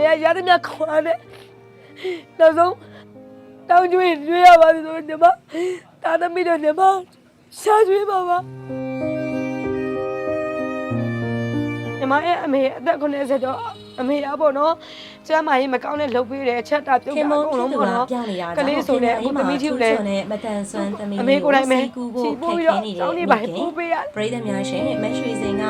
မေကရသမျှခွာနဲ့နောက်ဆုံးတောင်းကျွေးရွေးရပါသေးတယ်ညီမတာသမီးတို့ညီမရှာကျွေးပါပါညီမရဲ့အမေအသက်90ကျော်အမေရပေါ့နော်ကျမ်းမာရေးမကောင်းတဲ့လုပ်ပေးတယ်အချက်တာပြုတ်ခင်တာမုအန်းကုန်ဖြစ်လုံးသူပေါ့ကနော်ပြောင်းနေရတာကလေးဆိုတဲ့အခုသမီးကြီးကိုလည်းနဲ့မတန်ဆွမ်းသမီးအမေကိုယ်တိုင်ပဲစီကူဖို့ချီခပို့က်ပြီးခဲတော့နေတဲ့တောင်းနေပါပို့ပေးရပရိသတ်များရှင်မက်ရွှေစင်က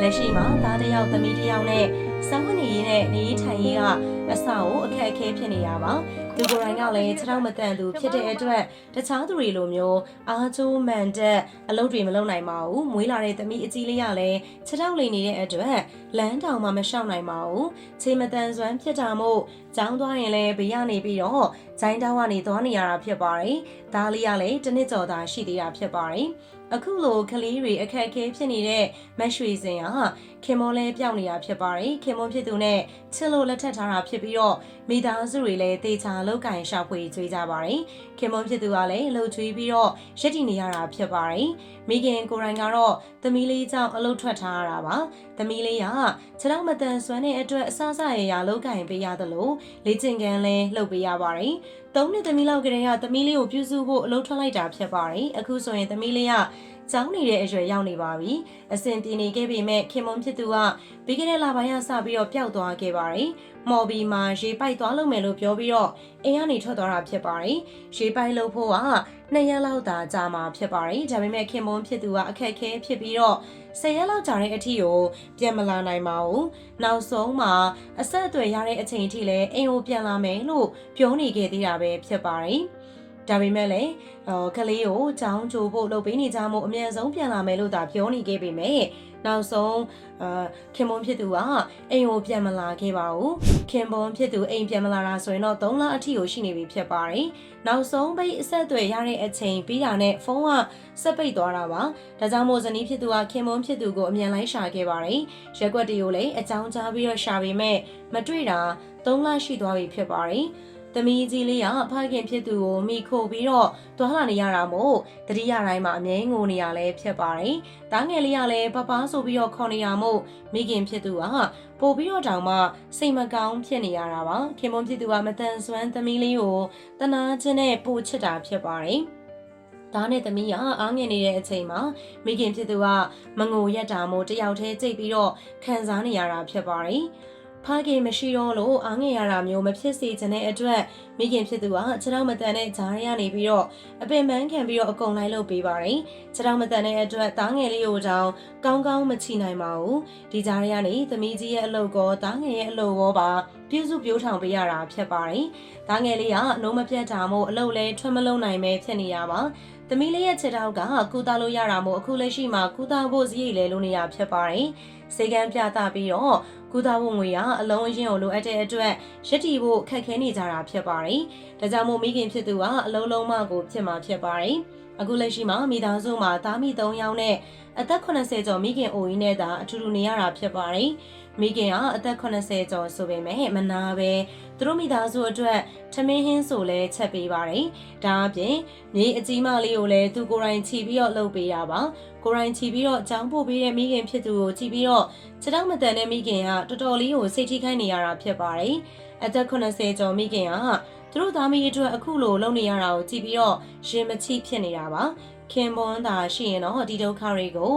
လက်ရှိမှာသားတစ်ယောက်သမီးတစ်ယောက်နဲ့ စောင်းနေရေးနဲ့နေရေးထိုင်ရေးကအဆောက်အအခက်အခဲဖြစ်နေရပါသူကိုယ်တိုင်ကလည်းခြေထောက်မတန်သူဖြစ်တဲ့အတွက်တခြားသူတွေလိုမျိုးအားကျိုးမှန်တဲ့အလုပ်တွေမလုပ်နိုင်ပါဘူးမွေးလာတဲ့သမီးအကြီးလေးကလည်းခြေထောက်လိမ်နေတဲ့အတွက်လမ်းတောင်မှမလျှောက်နိုင်ပါဘူးခြေမတန်စွမ်းဖြစ်တာမို့ကျောင်းသွားရင်လည်းဘေးကနေပြီးတော့ဂျိုင်းတောင်းကနေသွားနေရတာဖြစ်ပါတယ်ဒါလေးကလည်းတစ်နှစ်ကျော်သာရှိသေးတာဖြစ်ပါတယ် အခုလိုကလေးတွေအခက်အခဲဖြစ်နေတဲ့မက်ရွှေစင်ဟာခင်မွန်လဲပြောင်းနေတာဖြစ်ပါတယ်ခင်မွန်ဖြစ်သူနဲ့ချစ်လို့လက်ထပ်ထားတာဖြစ်ပြီးတော့မိသားစုတွေလည်းတေချာလောက်ကင်ရှာဖွေကြွေးကြပါတယ်ခင်မွန်ဖြစ်သူကလည်းလှုပ်ကြွေးပြီးတော့ရက်တည်နေရတာဖြစ်ပါတယ်မိခင်ကိုယ်တိုင်ကတော့သမီးလေးကြောင့်အလုပ်ထွက်ထားရတာပါသမီးလေးကခြေထောက်မတန်ဆွမ်းတဲ့အတွက်အဆအဆရရလောက်ကင်ပေးရသလိုလေ့ကျင့်ခန်းလည်းလုပ်ပေးရပါတယ် သုံးနှစ်သမီးလောက်ကလေးကသမီးလေးကိုပြုစုဖို့အလုပ်ထွက်လိုက်တာဖြစ်ပါတယ်အခုဆိုရင်သမီးလေးကကျောင်းနေတဲ့အရွယ်ရောက်နေပါပြီအဆင်ပြေနေခဲ့ပေမဲ့ခင်မွန်ဖြစ်သူကပြီးခဲ့တဲ့လပိုင်းကစပြီးတော့ပျောက်သွားခဲ့ပါတယ်မော်ဘီမှာရေပိုက်သွားလုပ်မယ်လို့ပြောပြီးတော့အိမ်ကနေထွက်သွားတာဖြစ်ပါတယ်ရေပိုက်လုပ်ဖို့ကနှစ်ရက်လောက်သာကြာမှာဖြစ်ပါတယ်ဒါပေမဲ့ခင်မွန်ဖြစ်သူကအခက်အခဲဖြစ်ပြီးတော့ ဆယ်ရက်လောက်ကြာတဲ့အထိကိုပြန်မလာနိုင်ပါဘူးနောက်ဆုံးမှာအဆက်အသွယ်ရတဲ့အချိန်အထိလည်းအိမ်ကိုပြန်လာမယ်လို့ပြောနေခဲ့သေးတာပဲဖြစ်ပါတယ်ဒါပေမဲ့လည်းအော်ကလေးကိုကြောင်းကြိုဖို့လုပ်ပေးနေကြမှုအမြန်ဆုံးပြန်လာမယ်လို့သာပြောနေခဲ့ပေမဲ့ နောက်ဆုံးအာခင်မွန်ဖြစ်သူကအိမ်ကိုပြန်မလာခဲ့ပါဘူးခင်မွန်ဖြစ်သူအိမ်ပြန်မလာတာဆိုရင်တော့3လအထိကိုရှိနေပြီဖြစ်ပါတယ်နောက်ဆုံးပိတ်အဆက်အသွယ်ရတဲ့အချိန်ပြီးတာနဲ့ဖုန်းကဆက်ပိတ်သွားတာပါဒါကြောင့်မို့ဇနီးဖြစ်သူကခင်မွန်ဖြစ်သူကိုအမြန်လိုက်ရှာခဲ့ပါတယ်ရက်ွက်တွေကိုလည်းအကြောင်းကြားပြီးတော့ရှာပေမဲ့မတွေ့တာ3လရှိသွားပြီဖြစ်ပါတယ် သမီးကြီးလေးကဖခင်ဖြစ်သူကိုမိခိုပြီးတော့တွားလာနေရတာမို့တတိယတိုင်းမှာအမြဲငိုနေရလဲဖြစ်ပါတယ်။တားငယ်လေးကလည်းပပဆိုပြီးတော့ခေါ်နေရမို့မိခင်ဖြစ်သူကပို့ပြီးတော့တောင်မှစိတ်မကောင်းဖြစ်နေရတာပါ။ခင်မွန်ဖြစ်သူကမတန်ဆွမ်းသမီးလေးကိုတနာချင်းနဲ့ပို့ချစ်တာဖြစ်ပါတယ်။ဒါနဲ့သမီးကအားငယ်နေတဲ့အချိန်မှာမိခင်ဖြစ်သူကမငိုရက်တာမို့တယောက်တည်းကြိတ်ပြီးတော့ခံစားနေရတာဖြစ်ပါတယ်။ ဖခင်မရှိတော့လို့အားငယ်ရတာမျိုးမဖြစ်စေချင်တဲ့အတွက်မိခင်ဖြစ်သူကခြေထောက်မတန်တဲ့ဂျားရကနေပြီးတော့အပင်ပန်းခံပြီးတော့အကုန်လိုက်လုပ်ပေးပါတယ်။ခြေထောက်မတန်တဲ့အတွက်သားငယ်လေးကိုတောင်ကောင်းကောင်းမချီနိုင်ပါဘူး။ဒီဂျားရကနေသမီးကြီးရဲ့အလုပ်ကောသားငယ်ရဲ့အလုပ်ကောပါပြည့်စုံပြိုးထောင်ပေးရတာဖြစ်ပါတယ်။သားငယ်လေးကအလုံးမပြတ်တာမို့အလုပ်လဲထွက်မလုံးနိုင်ပဲဖြစ်နေရပါ။ သမီးလေးရဲ့ခြေထောက်ကကုသလို့ရတာမို့အခုလက်ရှိမှာကုသဖို့စရိတ်လဲလို့နေရဖြစ်ပါတယ်။စေကံပြသပြီးတော့ကုသဖို့ငွေကအလုံးအရင်ကိုလိုအပ်တဲ့အတွက်ရည်တည်ဖို့ခက်ခဲနေကြတာဖြစ်ပါတယ်။ဒါကြောင့်မို့မိခင်ဖြစ်သူကအလုံးလုံးမကိုဖြစ်မှာဖြစ်ပါတယ်။အခုလက်ရှိမှာမိသားစုမှာသားမိ3ယောက်နဲ့အသက်80ကျော်မိခင်အိုကြီးနဲ့သာအထူတူနေရတာဖြစ်ပါတယ်။မိခင်ကအသက်80ကျော်ဆိုပေမဲ့မနာပဲ သူတို့မိသားစုအတွက်ထမင်းဟင်းဆိုလဲချက်ပေးပါတယ်။ဒါအပြင်မြေအကြီးမလေးကိုလည်းသူကိုယ်တိုင်ခြီပြီးတော့လှုပ်ပေးတာပါ။ကိုယ်တိုင်ခြီပြီးတော့ကြောင်းပို့ပေးတဲ့မိခင်ဖြစ်သူကိုကြည့်ပြီးတော့ခြေထောက်မတန်တဲ့မိခင်ကတော်တော်လေးကိုစိတ်ထိခိုက်နေရတာဖြစ်ပါတယ်။အသက်80ကျော်မိခင်ကသူတို့သားမီးအတွက်အခုလိုလုပ်နေရတာကိုကြည့်ပြီးတော့ရင်မချိဖြစ်နေတာပါ။ခင်ပွန်းသာရှိရင်တော့ဒီဒုက္ခတွေကို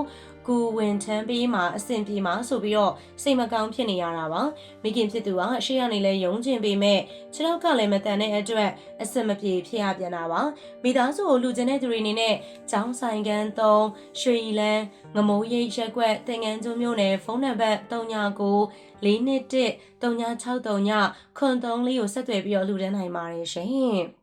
ကူဝင်ထမ်းပေးမှာအဆင်ပြေမှာဆိုပြီးတော့စိတ်မကောင်းဖြစ်နေရတာပါမိခင်ဖြစ်သူကရှေ့ကနေလဲယုံကျင်ပေမဲ့ခြေထောက်ကလည်းမတန်တဲ့အတွက်အဆင်မပြေဖြစ်ရပြန်တာပါမိသားစုကိုလူကျင်တဲ့သူတွေအနေနဲ့ចောင်းဆိုင်ကန်3ရွှေရီလန်းငမိုးရိပ်ရက်ကွက်တင်ငန်းကျွန်းမျိုးနယ်ဖုန်းနံပါတ်39 421 3963ညခွန်3လေးကိုဆက်သွယ်ပြီးတော့လူတန်းနိုင်ပါတယ်ရှင်